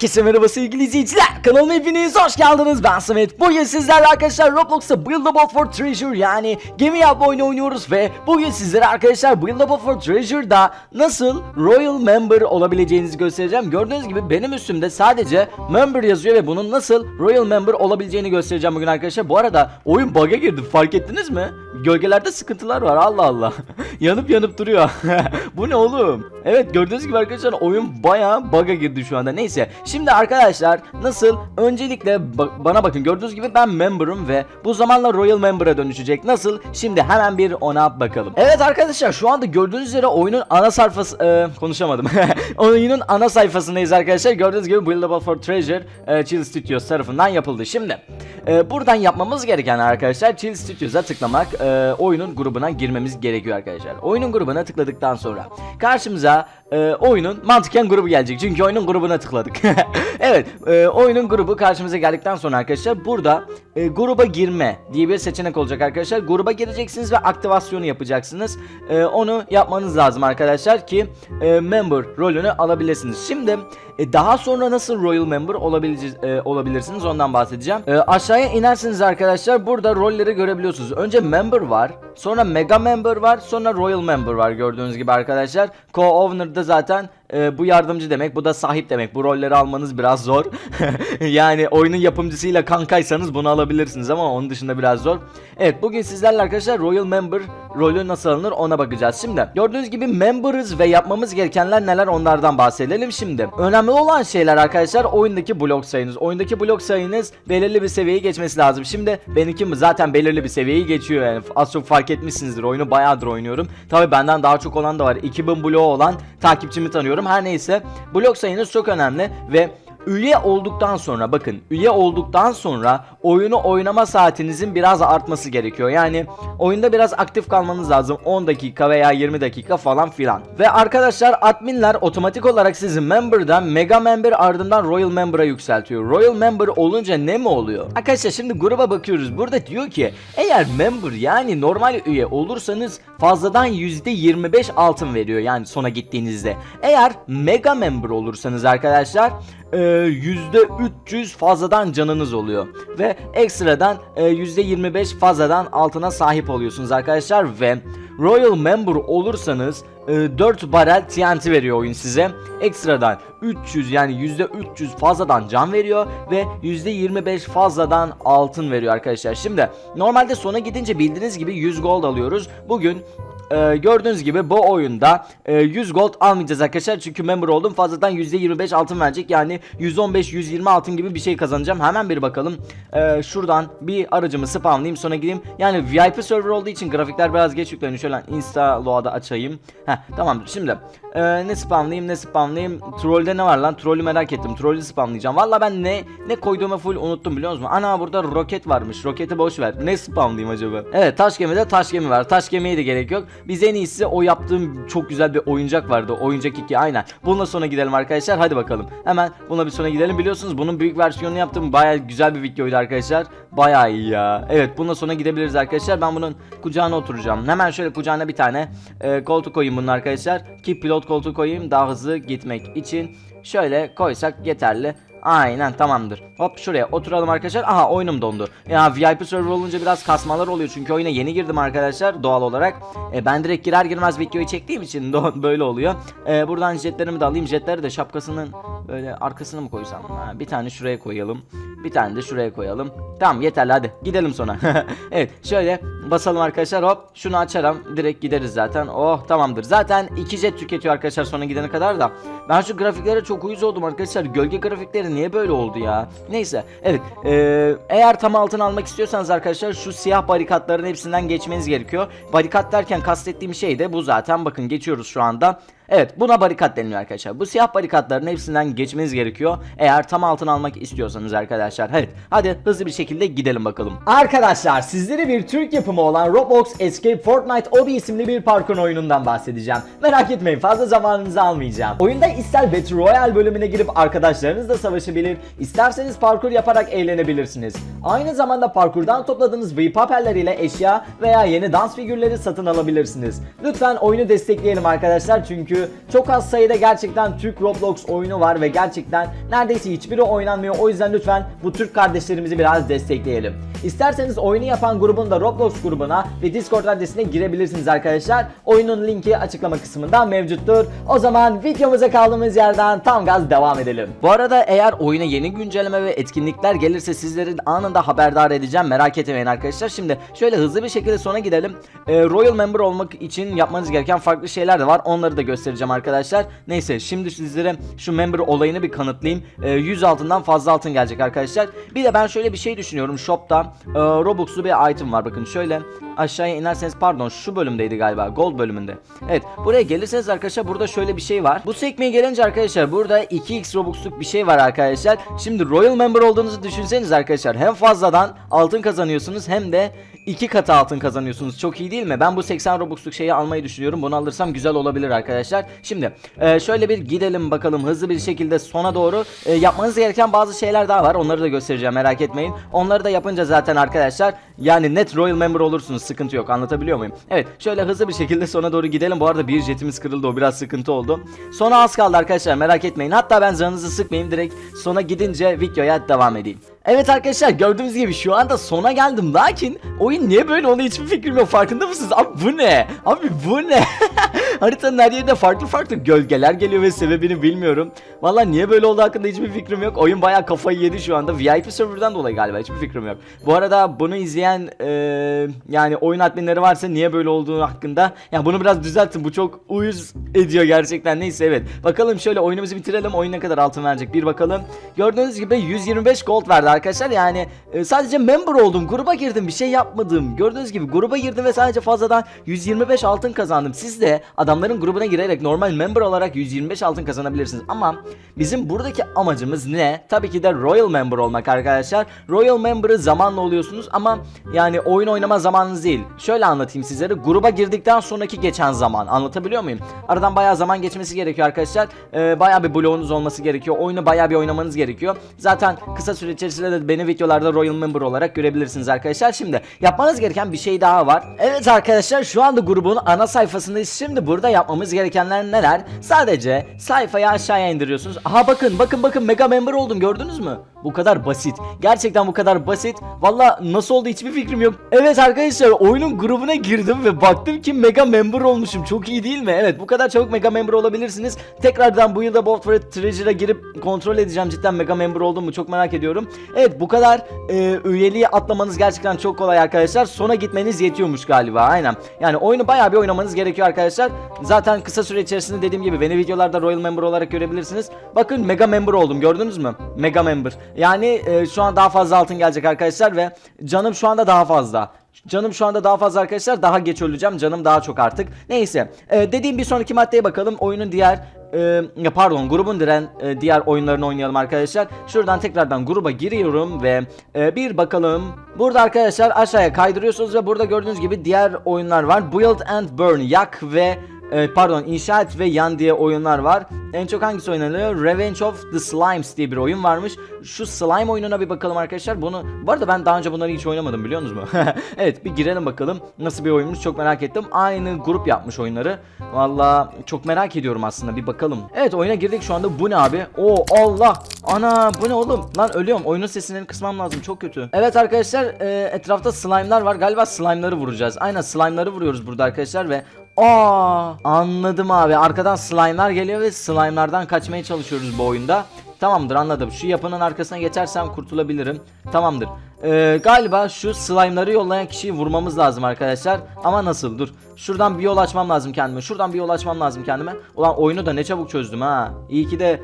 Herkese merhaba sevgili izleyiciler. Kanalıma hepiniz hoş geldiniz. Ben Samet. Bugün sizlerle arkadaşlar Roblox'ta Buildable for Treasure yani gemi yapma oyunu oynuyoruz ve bugün sizlere arkadaşlar Buildable for Treasure'da nasıl Royal Member olabileceğinizi göstereceğim. Gördüğünüz gibi benim üstümde sadece Member yazıyor ve bunun nasıl Royal Member olabileceğini göstereceğim bugün arkadaşlar. Bu arada oyun bug'a girdi fark ettiniz mi? Gölgelerde sıkıntılar var Allah Allah. yanıp yanıp duruyor. Bu ne oğlum? Evet gördüğünüz gibi arkadaşlar oyun bayağı bug'a girdi şu anda. Neyse şimdi arkadaşlar nasıl öncelikle ba- bana bakın gördüğünüz gibi ben member'ım ve bu zamanla Royal Member'a dönüşecek. Nasıl? Şimdi hemen bir ona bakalım. Evet arkadaşlar şu anda gördüğünüz üzere oyunun ana sayfası e, konuşamadım. oyunun ana sayfasındayız arkadaşlar. Gördüğünüz gibi Buildable for Treasure e, Chill Studios tarafından yapıldı. Şimdi e, buradan yapmamız gereken arkadaşlar Chill Studios'a tıklamak e, oyunun grubuna girmemiz gerekiyor arkadaşlar. Oyunun grubuna tıkladıktan sonra karşımıza e, oyunun mantıken grubu gelecek. Çünkü oyunun grubuna tıkladık. evet e, oyunun grubu karşımıza geldikten sonra arkadaşlar burada e, gruba girme diye bir seçenek olacak arkadaşlar. Gruba gireceksiniz ve aktivasyonu yapacaksınız. E, onu yapmanız lazım arkadaşlar ki e, member rolünü alabilirsiniz. Şimdi e, daha sonra nasıl Royal Member olabileceğiz, e, olabilirsiniz ondan bahsedeceğim. E, aşağıya inersiniz arkadaşlar burada rolleri görebiliyorsunuz. Önce Member var, sonra Mega Member var, sonra Royal Member var gördüğünüz gibi arkadaşlar. Co-Owner'da zaten e, bu yardımcı demek, bu da sahip demek. Bu rolleri almanız biraz zor. yani oyunun yapımcısıyla kankaysanız bunu alabilirsiniz ama onun dışında biraz zor. Evet bugün sizlerle arkadaşlar Royal Member rolü nasıl alınır ona bakacağız. Şimdi gördüğünüz gibi member'ız ve yapmamız gerekenler neler onlardan bahsedelim şimdi. Önemli olan şeyler arkadaşlar oyundaki blok sayınız. Oyundaki blok sayınız belirli bir seviyeyi geçmesi lazım. Şimdi benimki zaten belirli bir seviyeyi geçiyor yani. Az çok fark etmişsinizdir. Oyunu bayağıdır oynuyorum. Tabi benden daha çok olan da var. 2000 bloğu olan takipçimi tanıyorum. Her neyse. Blok sayınız çok önemli ve Üye olduktan sonra bakın üye olduktan sonra oyunu oynama saatinizin biraz artması gerekiyor. Yani oyunda biraz aktif kalmanız lazım 10 dakika veya 20 dakika falan filan. Ve arkadaşlar adminler otomatik olarak sizi member'dan mega member ardından royal member'a yükseltiyor. Royal member olunca ne mi oluyor? Arkadaşlar şimdi gruba bakıyoruz. Burada diyor ki eğer member yani normal üye olursanız fazladan %25 altın veriyor yani sona gittiğinizde. Eğer mega member olursanız arkadaşlar e, %300 fazladan canınız oluyor. Ve ekstradan e, %25 fazladan altına sahip oluyorsunuz arkadaşlar ve Royal Member olursanız e, 4 barel TNT veriyor oyun size. Ekstradan 300 yani %300 fazladan can veriyor ve %25 fazladan altın veriyor arkadaşlar. Şimdi normalde sona gidince bildiğiniz gibi 100 gold alıyoruz. Bugün ee, gördüğünüz gibi bu oyunda e, 100 gold almayacağız arkadaşlar. Çünkü member oldum. Fazladan %25 altın verecek. Yani 115-120 altın gibi bir şey kazanacağım. Hemen bir bakalım. Ee, şuradan bir aracımı spamlayayım sonra gideyim. Yani VIP server olduğu için grafikler biraz geç yükleniyor. Şöyle insta loa'da açayım. Heh tamamdır şimdi e, ne spamlayayım ne spamlayayım trollde ne var lan? Trollü merak ettim. Trollü spamlayacağım valla ben ne ne koyduğumu full unuttum biliyor musun? Ana burada roket varmış. Roketi boş ver. Ne spamlayayım acaba? Evet taş gemide taş gemi var. Taş gemiye de gerek yok biz en iyisi o yaptığım çok güzel bir oyuncak vardı. Oyuncak 2 aynen. Bununla sonra gidelim arkadaşlar. Hadi bakalım. Hemen buna bir sonra gidelim. Biliyorsunuz bunun büyük versiyonunu yaptım. Baya güzel bir videoydu arkadaşlar. Baya iyi ya. Evet bununla sonra gidebiliriz arkadaşlar. Ben bunun kucağına oturacağım. Hemen şöyle kucağına bir tane e, koltuk koyayım bunun arkadaşlar. Ki pilot koltuğu koyayım daha hızlı gitmek için. Şöyle koysak yeterli. Aynen tamamdır. Hop şuraya oturalım arkadaşlar. Aha oyunum dondu. Ya VIP server olunca biraz kasmalar oluyor çünkü oyuna yeni girdim arkadaşlar doğal olarak. E, ben direkt girer girmez videoyu çektiğim için böyle oluyor. E, buradan jetlerimi de alayım. Jetleri de şapkasının böyle arkasına mı koysam? Ha, bir tane şuraya koyalım. Bir tane de şuraya koyalım. Tamam yeterli hadi gidelim sonra. evet şöyle basalım arkadaşlar hop şunu açarım direkt gideriz zaten. Oh tamamdır. Zaten iki jet tüketiyor arkadaşlar sonra gidene kadar da. Ben şu grafiklere çok uyuz oldum arkadaşlar. Gölge grafikleri niye böyle oldu ya? Neyse evet ee, eğer tam altın almak istiyorsanız arkadaşlar şu siyah barikatların hepsinden geçmeniz gerekiyor. Barikat derken kastettiğim şey de bu zaten bakın geçiyoruz şu anda. Evet buna barikat deniliyor arkadaşlar. Bu siyah barikatların hepsinden geçmeniz gerekiyor. Eğer tam altın almak istiyorsanız arkadaşlar. Evet hadi hızlı bir şekilde gidelim bakalım. Arkadaşlar sizlere bir Türk yapımı olan Roblox Escape Fortnite Obi isimli bir parkur oyunundan bahsedeceğim. Merak etmeyin fazla zamanınızı almayacağım. Oyunda ister Battle Royale bölümüne girip arkadaşlarınızla savaşabilir, isterseniz parkur yaparak eğlenebilirsiniz. Aynı zamanda parkurdan topladığınız V-Papel'ler ile eşya veya yeni dans figürleri satın alabilirsiniz. Lütfen oyunu destekleyelim arkadaşlar çünkü Çünkü çok az sayıda gerçekten Türk Roblox oyunu var ve gerçekten neredeyse hiçbiri oynanmıyor. O yüzden lütfen bu Türk kardeşlerimizi biraz destekleyelim. İsterseniz oyunu yapan grubun da Roblox grubuna ve Discord adresine girebilirsiniz arkadaşlar. Oyunun linki açıklama kısmında mevcuttur. O zaman videomuza kaldığımız yerden tam gaz devam edelim. Bu arada eğer oyuna yeni güncelleme ve etkinlikler gelirse sizleri anında haberdar edeceğim. Merak etmeyin arkadaşlar. Şimdi şöyle hızlı bir şekilde sona gidelim. Ee, Royal Member olmak için yapmanız gereken farklı şeyler de var. Onları da göstereceğim arkadaşlar. Neyse şimdi sizlere şu member olayını bir kanıtlayayım. Ee, 100 altından fazla altın gelecek arkadaşlar. Bir de ben şöyle bir şey düşünüyorum. Shop'ta e, Robux'lu bir item var. Bakın şöyle aşağıya inerseniz pardon şu bölümdeydi galiba. Gold bölümünde. Evet buraya gelirseniz arkadaşlar burada şöyle bir şey var. Bu sekmeye gelince arkadaşlar burada 2x Robux'luk bir şey var arkadaşlar. Şimdi Royal Member olduğunuzu düşünseniz arkadaşlar hem fazladan altın kazanıyorsunuz hem de iki katı altın kazanıyorsunuz. Çok iyi değil mi? Ben bu 80 Robux'luk şeyi almayı düşünüyorum. Bunu alırsam güzel olabilir arkadaşlar. Şimdi e, şöyle bir gidelim bakalım hızlı bir şekilde sona doğru. E, yapmanız gereken bazı şeyler daha var. Onları da göstereceğim merak etmeyin. Onları da yapınca zaten arkadaşlar yani net Royal Member olursunuz. Sıkıntı yok. Anlatabiliyor muyum? Evet şöyle hızlı bir şekilde sona doğru gidelim. Bu arada bir jetimiz kırıldı. O biraz sıkıntı oldu. Sona az kaldı arkadaşlar. Merak etmeyin. Hatta ben canınızı sıkmayayım. Direkt sona gidince videoya devam edeyim. Evet arkadaşlar gördüğünüz gibi şu anda sona geldim lakin oyun niye böyle onu hiçbir fikrim yok farkında mısınız? Abi bu ne? Abi bu ne? Haritanın her yerinde farklı farklı gölgeler geliyor ve sebebini bilmiyorum. Valla niye böyle oldu hakkında hiçbir fikrim yok. Oyun bayağı kafayı yedi şu anda. VIP serverdan dolayı galiba hiçbir fikrim yok. Bu arada bunu izleyen eee, yani oyun adminleri varsa niye böyle olduğu hakkında ya bunu biraz düzeltin. Bu çok uyuz ediyor gerçekten. Neyse evet. Bakalım şöyle oyunumuzu bitirelim. Oyun ne kadar altın verecek bir bakalım. Gördüğünüz gibi 125 gold verdi arkadaşlar. Yani e, sadece member oldum. Gruba girdim. Bir şey yapmadım. Gördüğünüz gibi gruba girdim ve sadece fazladan 125 altın kazandım. Siz de adamların grubuna girerek normal member olarak 125 altın kazanabilirsiniz. Ama bizim buradaki amacımız ne? Tabii ki de Royal Member olmak arkadaşlar. Royal Member'ı zamanla oluyorsunuz ama yani oyun oynama zamanınız değil. Şöyle anlatayım sizlere. Gruba girdikten sonraki geçen zaman. Anlatabiliyor muyum? Aradan bayağı zaman geçmesi gerekiyor arkadaşlar. Ee, bayağı bir bloğunuz olması gerekiyor. Oyunu bayağı bir oynamanız gerekiyor. Zaten kısa süre içerisinde de beni videolarda Royal Member olarak görebilirsiniz arkadaşlar. Şimdi yapmanız gereken bir şey daha var. Evet arkadaşlar şu anda grubun ana sayfasındayız. Şimdi burada yapmamız gerekenler neler? Sadece sayfayı aşağıya indiriyorsunuz. Aha bakın bakın bakın mega member oldum gördünüz mü? Bu kadar basit. Gerçekten bu kadar basit. Valla nasıl oldu hiçbir fikrim yok. Evet arkadaşlar oyunun grubuna girdim ve baktım ki mega member olmuşum. Çok iyi değil mi? Evet bu kadar çabuk mega member olabilirsiniz. Tekrardan bu yılda Bolt for Treasure'a girip kontrol edeceğim cidden mega member oldum mu çok merak ediyorum. Evet bu kadar e, üyeliği atlamanız gerçekten çok kolay arkadaşlar. Sona gitmeniz yetiyormuş galiba aynen. Yani oyunu bayağı bir oynamanız gerekiyor arkadaşlar. Zaten kısa süre içerisinde dediğim gibi beni videolarda Royal Member olarak görebilirsiniz. Bakın mega member oldum gördünüz mü? Mega member. Yani e, şu an daha fazla altın gelecek arkadaşlar ve canım şu anda daha fazla. Canım şu anda daha fazla arkadaşlar. Daha geç öleceğim. Canım daha çok artık. Neyse. Ee, dediğim bir sonraki maddeye bakalım. Oyunun diğer e, pardon grubun diren e, diğer oyunlarını oynayalım arkadaşlar. Şuradan tekrardan gruba giriyorum ve e, bir bakalım. Burada arkadaşlar aşağıya kaydırıyorsunuz ve burada gördüğünüz gibi diğer oyunlar var. Build and Burn yak ve e, pardon inşa et ve yan diye oyunlar var. En çok hangisi oynanıyor? Revenge of the Slimes diye bir oyun varmış. Şu slime oyununa bir bakalım arkadaşlar. Bunu bu arada ben daha önce bunları hiç oynamadım biliyor musunuz mu? evet bir girelim bakalım. Nasıl bir oyunmuş çok merak ettim. Aynı grup yapmış oyunları. Valla çok merak ediyorum aslında bir bakalım. Evet oyuna girdik şu anda. Bu ne abi? Oo Allah. Ana bu ne oğlum? Lan ölüyorum. Oyunun sesini kısmam lazım. Çok kötü. Evet arkadaşlar e, etrafta slime'lar var. Galiba slime'ları vuracağız. Aynen slime'ları vuruyoruz burada arkadaşlar ve Aa anladım abi. Arkadan slime'lar geliyor ve slime'lardan kaçmaya çalışıyoruz bu oyunda. Tamamdır anladım. Şu yapının arkasına geçersem kurtulabilirim. Tamamdır. Ee, galiba şu slime'ları yollayan kişiyi vurmamız lazım arkadaşlar. Ama nasıl? Dur. Şuradan bir yol açmam lazım kendime. Şuradan bir yol açmam lazım kendime. Ulan oyunu da ne çabuk çözdüm ha. İyi ki de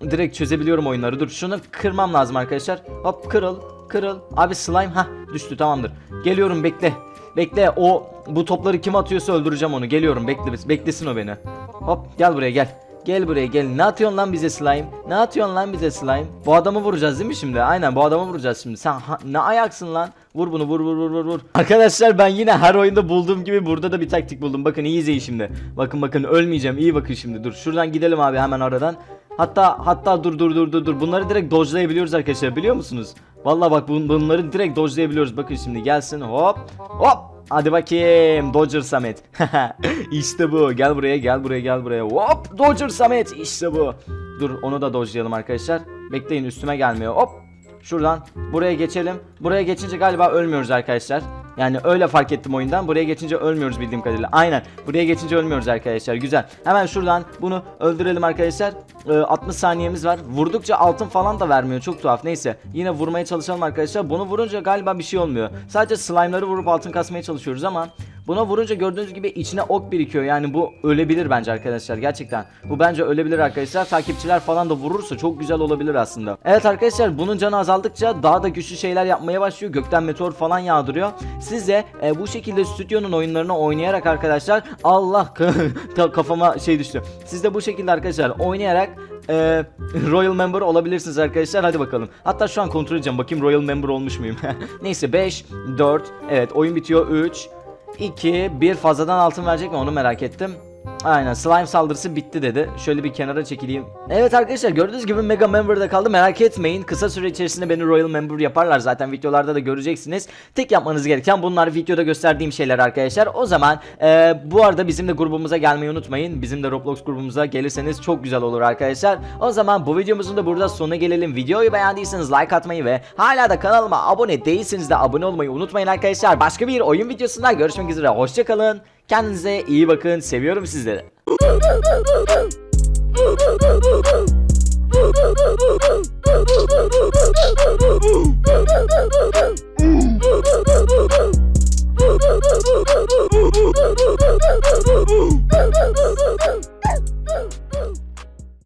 direkt çözebiliyorum oyunları. Dur şunu kırmam lazım arkadaşlar. Hop kırıl kırıl. Abi slime ha düştü tamamdır. Geliyorum bekle. Bekle o bu topları kim atıyorsa öldüreceğim onu. Geliyorum bekle beklesin o beni. Hop gel buraya gel. Gel buraya gel. Ne atıyorsun lan bize slime? Ne atıyorsun lan bize slime? Bu adamı vuracağız değil mi şimdi? Aynen bu adamı vuracağız şimdi. Sen ha- ne ayaksın lan? Vur bunu vur vur vur vur vur. Arkadaşlar ben yine her oyunda bulduğum gibi burada da bir taktik buldum. Bakın iyi izleyin şimdi. Bakın bakın ölmeyeceğim. İyi bakın şimdi. Dur şuradan gidelim abi hemen aradan. Hatta hatta dur dur dur dur dur. Bunları direkt dodge'layabiliyoruz arkadaşlar biliyor musunuz? Vallahi bak bun- bunları direkt dodge'layabiliyoruz. Bakın şimdi gelsin hop hop Hadi bakayım Dodger Samet. işte bu. Gel buraya gel buraya gel buraya. Hop Dodger Samet. İşte bu. Dur onu da dodge'layalım arkadaşlar. Bekleyin üstüme gelmiyor. Hop. Şuradan buraya geçelim. Buraya geçince galiba ölmüyoruz arkadaşlar. Yani öyle fark ettim oyundan. Buraya geçince ölmüyoruz bildiğim kadarıyla. Aynen. Buraya geçince ölmüyoruz arkadaşlar. Güzel. Hemen şuradan bunu öldürelim arkadaşlar. Ee, 60 saniyemiz var. Vurdukça altın falan da vermiyor. Çok tuhaf. Neyse. Yine vurmaya çalışalım arkadaşlar. Bunu vurunca galiba bir şey olmuyor. Sadece slime'ları vurup altın kasmaya çalışıyoruz ama Buna vurunca gördüğünüz gibi içine ok birikiyor. Yani bu ölebilir bence arkadaşlar. Gerçekten. Bu bence ölebilir arkadaşlar. Takipçiler falan da vurursa çok güzel olabilir aslında. Evet arkadaşlar bunun canı azaldıkça daha da güçlü şeyler yapmaya başlıyor. Gökten meteor falan yağdırıyor. Siz de e, bu şekilde stüdyonun oyunlarını oynayarak arkadaşlar Allah kafama şey düştü. Siz de bu şekilde arkadaşlar oynayarak e, Royal Member olabilirsiniz arkadaşlar. Hadi bakalım. Hatta şu an kontrol edeceğim. Bakayım Royal Member olmuş muyum? Neyse 5, 4, evet oyun bitiyor 3, 2, 1 fazladan altın verecek mi onu merak ettim. Aynen slime saldırısı bitti dedi. Şöyle bir kenara çekileyim. Evet arkadaşlar gördüğünüz gibi Mega Member'da kaldı. Merak etmeyin. Kısa süre içerisinde beni Royal Member yaparlar. Zaten videolarda da göreceksiniz. Tek yapmanız gereken bunlar videoda gösterdiğim şeyler arkadaşlar. O zaman e, bu arada bizim de grubumuza gelmeyi unutmayın. Bizim de Roblox grubumuza gelirseniz çok güzel olur arkadaşlar. O zaman bu videomuzun da burada sonuna gelelim. Videoyu beğendiyseniz like atmayı ve hala da kanalıma abone değilseniz de abone olmayı unutmayın arkadaşlar. Başka bir oyun videosunda görüşmek üzere. Hoşçakalın. Kendinize iyi bakın. Seviyorum sizleri. Boo!